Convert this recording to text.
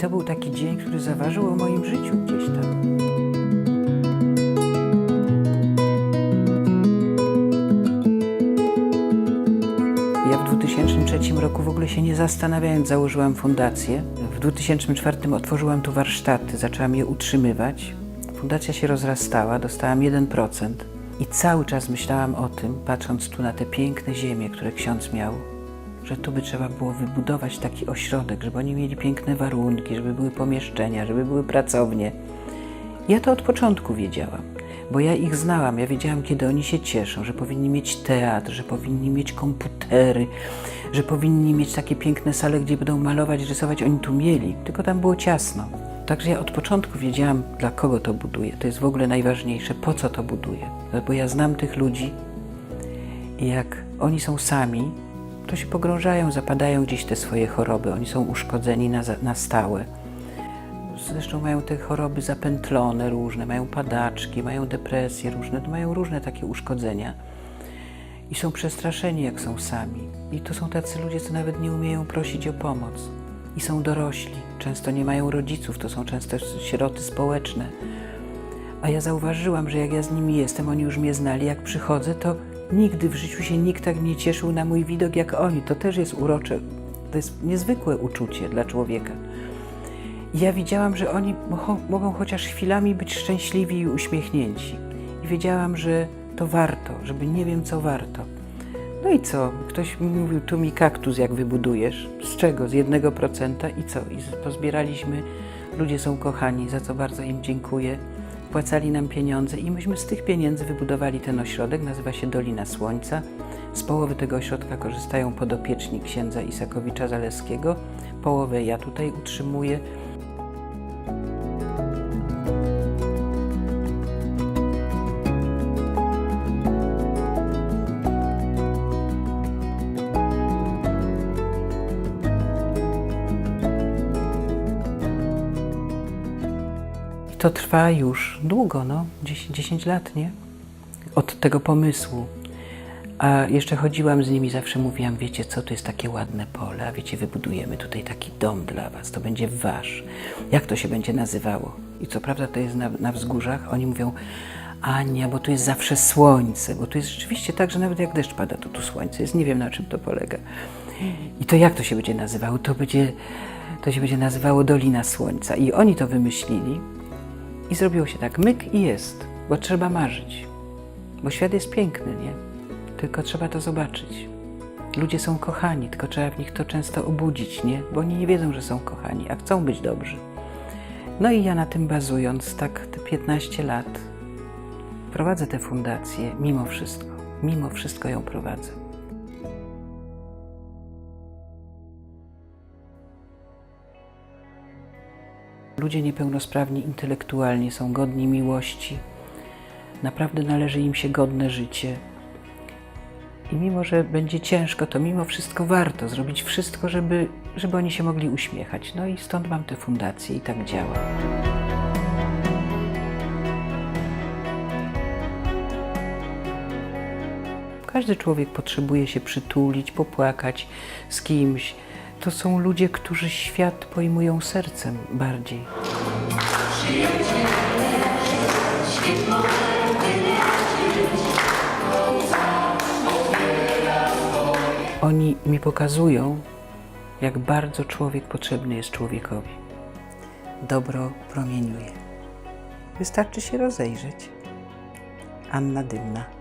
to był taki dzień, który zaważył o moim życiu gdzieś tam. Ja w 2003 roku w ogóle się nie zastanawiając założyłam fundację. W 2004 otworzyłam tu warsztaty, zaczęłam je utrzymywać. Fundacja się rozrastała, dostałam 1% i cały czas myślałam o tym, patrząc tu na te piękne ziemie, które ksiądz miał, że tu by trzeba było wybudować taki ośrodek, żeby oni mieli piękne warunki, żeby były pomieszczenia, żeby były pracownie. Ja to od początku wiedziałam, bo ja ich znałam. Ja wiedziałam, kiedy oni się cieszą, że powinni mieć teatr, że powinni mieć komputery, że powinni mieć takie piękne sale, gdzie będą malować, rysować. Oni tu mieli, tylko tam było ciasno. Także ja od początku wiedziałam, dla kogo to buduję. To jest w ogóle najważniejsze, po co to buduję. Bo ja znam tych ludzi i jak oni są sami, to się pogrążają, zapadają gdzieś te swoje choroby. Oni są uszkodzeni na, na stałe. Zresztą mają te choroby zapętlone różne, mają padaczki, mają depresje różne, mają różne takie uszkodzenia. I są przestraszeni, jak są sami. I to są tacy ludzie, co nawet nie umieją prosić o pomoc. I są dorośli, często nie mają rodziców, to są często sieroty społeczne. A ja zauważyłam, że jak ja z nimi jestem, oni już mnie znali, jak przychodzę, to nigdy w życiu się nikt tak nie cieszył na mój widok jak oni. To też jest urocze, to jest niezwykłe uczucie dla człowieka. Ja widziałam, że oni mo- mogą chociaż chwilami być szczęśliwi i uśmiechnięci. I wiedziałam, że to warto, żeby nie wiem co warto. No i co? Ktoś mi mówił, tu mi kaktus jak wybudujesz. Z czego? Z jednego procenta i co? I pozbieraliśmy, ludzie są kochani, za co bardzo im dziękuję. Płacali nam pieniądze i myśmy z tych pieniędzy wybudowali ten ośrodek, nazywa się Dolina Słońca. Z połowy tego ośrodka korzystają podopieczni księdza Isakowicza Zaleskiego. Połowę ja tutaj utrzymuję. To trwa już długo, no, 10, 10 lat, nie? Od tego pomysłu. A jeszcze chodziłam z nimi, zawsze mówiłam, wiecie co, to jest takie ładne pole, a wiecie, wybudujemy tutaj taki dom dla was, to będzie wasz. Jak to się będzie nazywało? I co prawda to jest na, na wzgórzach, oni mówią, Ania, bo tu jest zawsze słońce, bo tu jest rzeczywiście tak, że nawet jak deszcz pada, to tu słońce jest. Nie wiem, na czym to polega. I to jak to się będzie nazywało? To będzie, to się będzie nazywało Dolina Słońca. I oni to wymyślili i zrobiło się tak, myk i jest, bo trzeba marzyć. Bo świat jest piękny, nie? Tylko trzeba to zobaczyć. Ludzie są kochani, tylko trzeba w nich to często obudzić, nie? Bo oni nie wiedzą, że są kochani, a chcą być dobrzy. No i ja na tym bazując, tak te 15 lat, prowadzę tę fundację mimo wszystko. Mimo wszystko ją prowadzę. Ludzie niepełnosprawni intelektualnie są godni miłości. Naprawdę należy im się godne życie. I mimo, że będzie ciężko, to mimo wszystko warto zrobić wszystko, żeby, żeby oni się mogli uśmiechać. No i stąd mam tę fundację i tak działa. Każdy człowiek potrzebuje się przytulić, popłakać z kimś. To są ludzie, którzy świat pojmują sercem bardziej. Oni mi pokazują, jak bardzo człowiek potrzebny jest człowiekowi. Dobro promieniuje. Wystarczy się rozejrzeć. Anna Dymna.